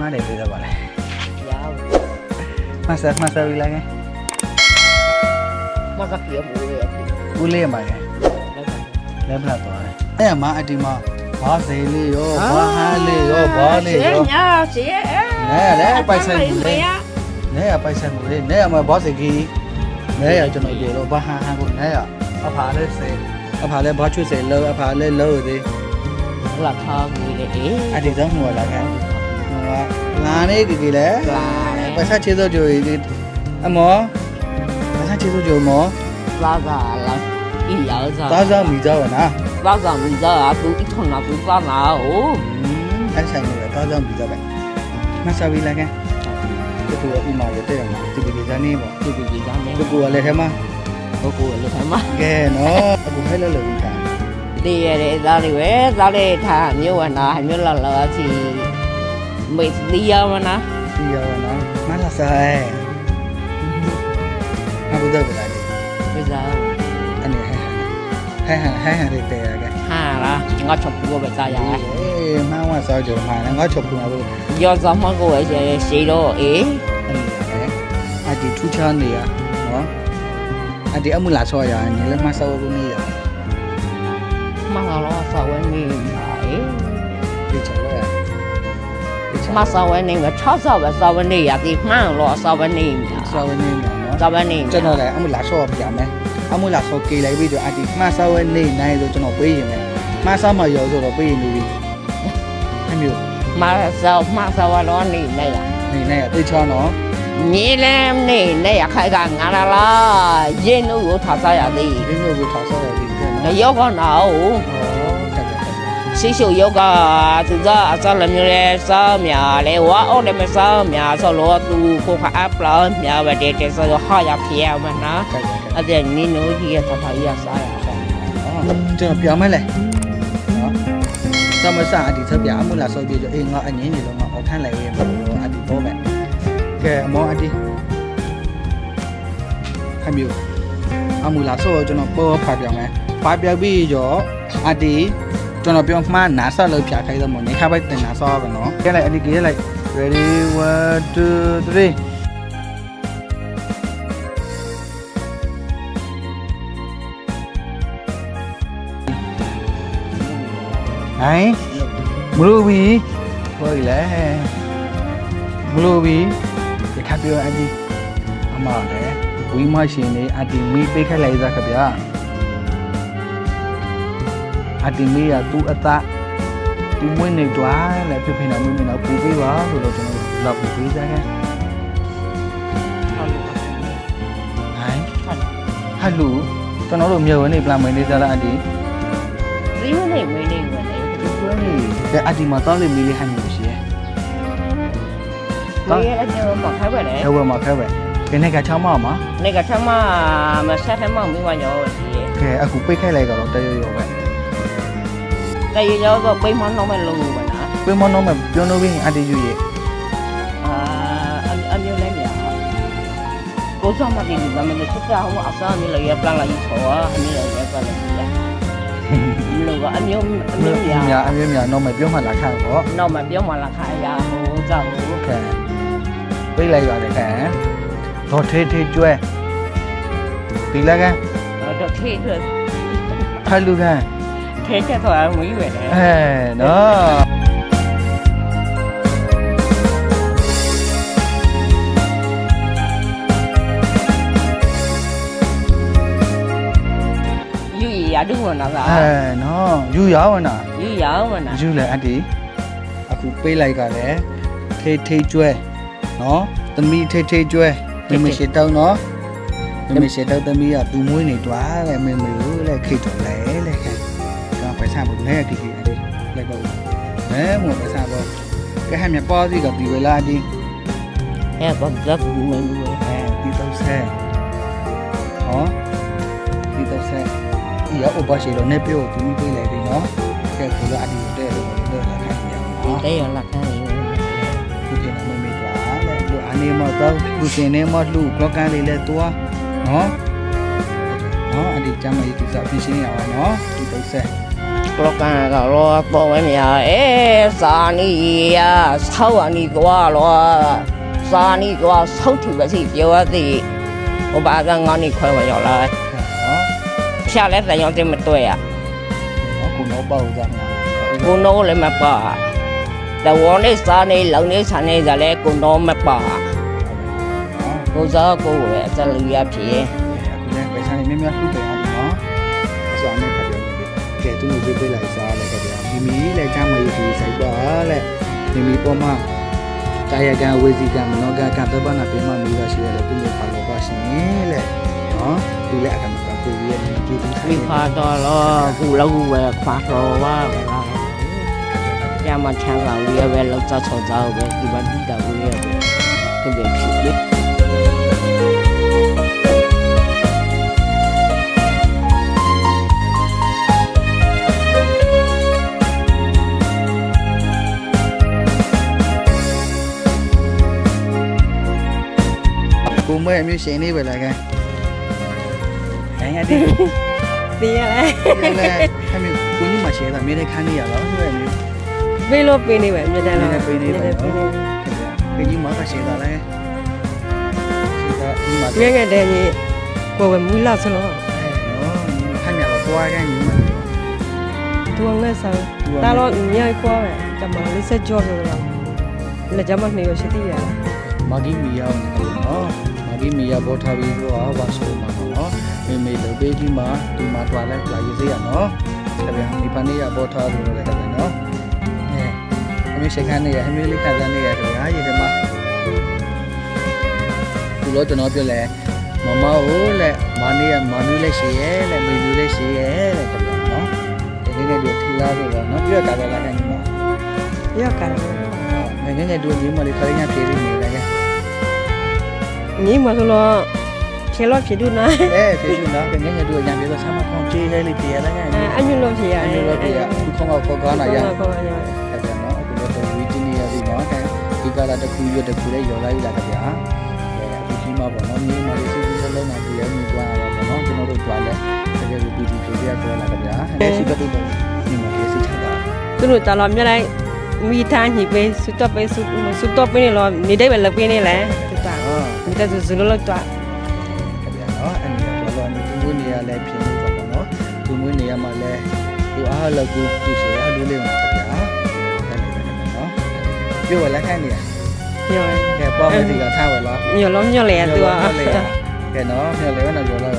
มาได้เลยแล้วบ่เลยยาวมาสักมาสักอีกแล้วไงมาสักเหลือหมูเลยอูเล่มาไงလဲဖတ်သွားတယ်အဲ့ရမှာအတီမဘာစေလေးရောဘာဟာလေးရောဘာလေးရောညာစီနဲလဲပိုက်ဆိုင်ဘူးလေနဲရပိုက်ဆိုင်ဘူးလေနဲရမှာဘာစေကြီးနဲရကျွန်တော်ပြေတော့ဘာဟာဟာကိုနဲရအဖာလဲစေအဖာလဲဘာချွတ်စေလောအဖာလဲလောသေးဟုတ်လားခါဘူးလေအဲ့ဒီတော့မှလာခဲ့ 9နေ့ကြည်လဲပါဆက်ချေစုပ်ကြိုကြီးအမောပါဆက်ချေစုပ်ကြိုမောလာကလာဤရောစားသားစားမိကြပါလားသားစားမိကြတာသူအထုံလာသူသားလာ哦အဲ့ဆိုင်ကသားစားမိကြပဲမဆာဝီလာကဲတူအိမာရတဲ့ရမှာတူကြီးဇာနေပေါ့တူကြီးဇာနေကိုကလည်းထဲမှာကိုကိုလည်းထဲမှာကဲနော်အခုဖိုက်လက်လို့ဒီတာတည်ရတဲ့သားတွေပဲသားတွေထားမြို့ဝန္တာမြို့လောက်လောက်အစီ မေးတီးရမနာဒီရောနော်မလာဆိုင်အဘူဒါကလာပြစားအနေဟဲဟဲဟဲဟဲဟဲတဲ့တဲ့ကဲဟာလားငါချက်ဘူးပဲစားရအေးမဝါစားကြမှာငါချုပ်ခုမှာလို့ရောစမကိုရဲ့ရှေတော့အေးအဒီထူချာနေရနော်အဒီအမှုလာဆောရနေလဲမဆောဘူးနေရမလာတော့ဆောဝဲနေအေးဒီချောရဒီချော မဆောဝဲနေက6ဆောဝဲဆောဝဲနေရဒီမှန်တော့ဆောဝဲနေဆောနေနော်ဆောဝဲနေကျွန်တော်လည်းအမှုလာဆောပြမယ်အမှုလာဆောကေးလိုက်ပြီးတော့အဒီမဆောနေနိုင်ဆိုကျွန်တော်ပေးရင်မယ်မဆောမရောဆိုတော့ပေးရင်လူကြီးအမျိုးမဆောမဆောဝဲတော့နေနေရနေနိုင်အသေးချောနော်မြေလဲနေနေရခိုင်ကငါလာလားရင်တို့ကိုထားစားရသည်ဒီမျိုးကိုထားဆောရပြီးတယ်ငနော်ယောကနာ哦ဟောတက်တက်တက် ရှိရှုယောကသူကအစလည်းမျိုးလဲစားမြာလဲဝါအော်လည်းမစားမြာဆိုလို့သူကိုခအပလာမြာပဲတဲ့တဲ့ဆိုဟာရဖျဲမနာတက်တက်အဲ့ဒါနင်းတို့ကြီးကတဖာရစားရအောင်ကျွန်တော်ပြောမယ်လေနော်သမစအဒီသပြအမှုလာဆောပြီးတော့အေးငါအငင်းနေတော့ငါအော်ထမ်းလိုက်ရမှာအဒီပေါ်မယ်ကဲအမောအဒီဟမ်းမျိုးအမှုလာဆောကျွန်တော်ပေါ်ဖာပြောင်းမယ်ဖာပြောင်းပြီးတော့အဒီ ကျွန်တော်ပြောမှနာဆောလို့ဖြာခိုင်းတော့မနေခါပိုက်တင်နာဆောပဲနော်ကဲလိုက်အဒီကြီးလိုက် ready 1 2 3ဟိုင်းမလို့ပြီဟောလေမလို့ပြီဒီခါပြောအဒီအမလည်းဝီမရှင်နေအဒီမီပေးခိုင်းလိုက်သားခဗျာ အဒီမီကသူ့အသားသူမွေးနေတွားလည်းဖြစ်ဖြစ်နေမွေးနေတော့ပူပေးပါဆိုတော့ကျွန်တော်လောက်ပူပေးစားခဲ့ဟိုင်းဟယ်လိုကျွန်တော်တို့မြေဝင်နေပလန်မင်းနေစားလားအဒီဒီမနေမနေမနေကဲအဒီမှာတောင်းလေမီလေးဟန်လို့ရှိရဲ့ဘယ်အကျိုးမခိုင်းပဲလေအဲဝဲမှာခဲပဲကဲနေကချောင်းမအောင်နေကထမမဆက်ထမမိမညောစီကဲအခုပိတ်ခိုက်လိုက်တော့တရရောပဲ တရရောတော့ပိမနှောင်းမဲ့လုံးပါလားပြမတော့မပြောလို့ပြီးအတီယူရဲ့အာအမျိုးလည်းမြာကိုစောမတင်ဘာမလဲစကားဟောအစားမျိုးလည်းပလန်လာယူဆောအမျိုးလည်းပလန်လာယူရလောကအမျိုးအမျိုးမြာညာအမျိုးညာတော့မပြောမှလာခန့်ပေါ့နောက်မှပြောမှလာခါရဟိုကြောက်ဟိုကဲပိတ်လိုက်ရတယ်ခဲတော့ထေးထေးကျွဲဒီလကန်တော့ထေးထွက်ဖတ်လူက န်ထေးတဲ့သွားဝီးပဲလေအဲနော်ယူရဒုဝနာလားအဲနော်ယူရအောင်နာယူရအောင်နာယူလေအတီအခုပိတ်လိုက်ကလည်းထေးထေးကျွဲနော်သမီးထေးထေးကျွဲမင်းမရှိတော့နော်မင်းမရှိတော့သမီးကသူမွေးနေတွားလေမင်းမလို့လေခိတ်တော်လေလေခဲတော့ပဲ စားဖို့လည်းဒီဒီအတီလက်ကောအဲမို့ပဲစားဖို့ကဲဟမ်းမြပေါ်စီကဒီဝလာအတီအဲ့ဘာကဘူးမင်းဘူးအဲဒီတော့ဆဲဟောဒီတော့ဆဲဒီရဥပရှိလို့နေပြောသူမိပေးလိုက်ပြီနော်ကဲကိုလာအဒီတဲ့လို့တော့လာခိုင်းရအောင်ဒီတဲ့ရလာခိုင်းဒီကနေ့မေးသွားလေလူအနေမတော့လူစင်နေမလူကလကန်လေးလဲတွားနော်နော်အဒီကျမကြီးဒီစားပြင်ရှင်းရအောင်နော်ဒီတော့ဆဲက လကန်ကတော့ပေါ်ဝဲမြာအဲစာနီယာဆောင်းအနီသွားလောစားနေတော့ဆောက်ထီပဲစီပြောရသည်ဟိုဘာကငေါနေခွဲဝင်ရောက်လာနော်ဖြာလဲတန်ရောက်တယ်မတွေ့ရနော်ကိုတော့ပေါ့ကြမှာကိုနိုးလည်းမပါတဝေါ်နေစားနေလောင်နေဆန်နေကြလဲကိုနိုးမပါကိုစားကိုရဲ့အစလူရဖြစ်အခုလည်းပဲဆိုင်မြများလှုပ်တယ် သူ့ကိုပြေးလိုက်စားလိုက်ကြဗျာမိမိလည်းချမ်းမရဘူးဆိုင်ပါလေမိမိပေါ်မှာကာယကံဝေစီကံမနောကံကံတပနာပြမမိရရှိရလေသူ့ကိုပါလို့ပါရှင်လေနော်ဒီလည်းအခါမှာကိုရည်နေကြည့်ပြီးမိဖာတော်တော့ကူလောက်ပဲခွာတော်ပါဘာကျမချမ်းသာဝေးပဲလောက်ချောချောပဲဒီဘာဒီတာဝေးပဲသူပဲဖြစ် ကိုမွဲအမျိုးရှင်နေပဲလားကဲရရတဲ့သိရလဲလည်းအမျိုးကိုကြီးမှရှယ်တာမြေတဲ့ခန်းနေရတော့ဆိုရမျိုးပေးလို့ပေးနေပဲမြတ်တယ်မြေလားတဲ့ပေးနေပဲပေးနော်နေခင်ဗျာကိုကြီးမှကရှယ်တာလဲရှယ်တာဒီမှာငယ်ငယ်တည်းကြီးကိုယ်ပဲမူလာစလို့နော်ခန်းရတော့သွားကန်ကြီးမှသူငယ်ဆောင်တာတော့ညိုက်ကွာပဲတမလေးဆက်ကြောလို့လားလက်ကြမနေရရှိသေးရလားမဂီမီယာနော် မဂီမီယာဘောထားပြီးတော့ဝါဆိုမှာနော်မေမေလိုပေးကြီးမှာဒီမှာတွာလဲလာရေးစေရနော်ခင်ဗျာဒီပန်နေရဘောထားလို့လည်းခင်ဗျာနော်အဲအမျိုးရှယ်ခန်းနေရအမျိုးလေးခန်းစားနေရခင်ဗျာရေထဲမှာသူတို့ကျွန်တော်ပြောလဲမမကိုလက်မနေရမမျိုးလက်ရှိရဲလက်မေမျိုးလက်ရှိရဲလက်တပြောနော်ဒီငယ်ငယ်တို့ထီလာဆိုတော့နော်ပြရကားလာကန်ညီမရောက်ကြတယ်ငယ်ငယ်ငယ်တို့ညီမလေးခရင်းရပြေးနေနေလေ ညီမဆိုလို့ချေလို့ဖြစ်တူနော်အဲပြေးနေတော့ငယ်ငယ်တို့ရံပြေးတော့ဆမ်းမကောင်းကြေးလေးလေးပြေးရလာကန်ညီအညွလို့ဖြစ်ရအမျိုးလို့ပြေးရသူခေါင်းကောကောနာရကောရအဲ့ဒါနော်အခုတော့ဝီတီနီယာဒီနော်ဒီကလာတခုရတခုလေးရောလိုက်လာကြဗျာအဲအခုကြီးမှာပေါ့နော်ညီမလေးစစ်စစ်လုံးမှာပြေးရမြည်သွားတာပေါ့နော်ကျွန်တော်တို့ကြွားလဲတကယ်ကိုပီတီပြေးရတော့လာကြဗျာအဲရှိတော့တော့ညီမလေးစစ်ချတာသူတို့တလာမြလိုက်မိသားညီပေးစွတ်တော့ပေးစွတ်စွတ်တော့ပေးနေလို့နေတယ်ပဲလုပ်ပေးနေလဲ တူတာဟုတ်ဒီတက်စွလို့တော့ခင်ဗျာနော်အဲ့ဒီတော့လောအနေသူမွေးနေရလဲဖြစ်နေပါပေါ့နော်သူမွေးနေရမှာလဲသူအားလောက်ကူသူဆိုရလူလေးမှာခင်ဗျာအဲ့ဒီပဲနော်ပြောရလက်ခံနေရညောကဲပေါ့မစီကထားဝဲလားညောလုံးညောလေသူကကဲနော်မြေလေနော်ကျော်လာ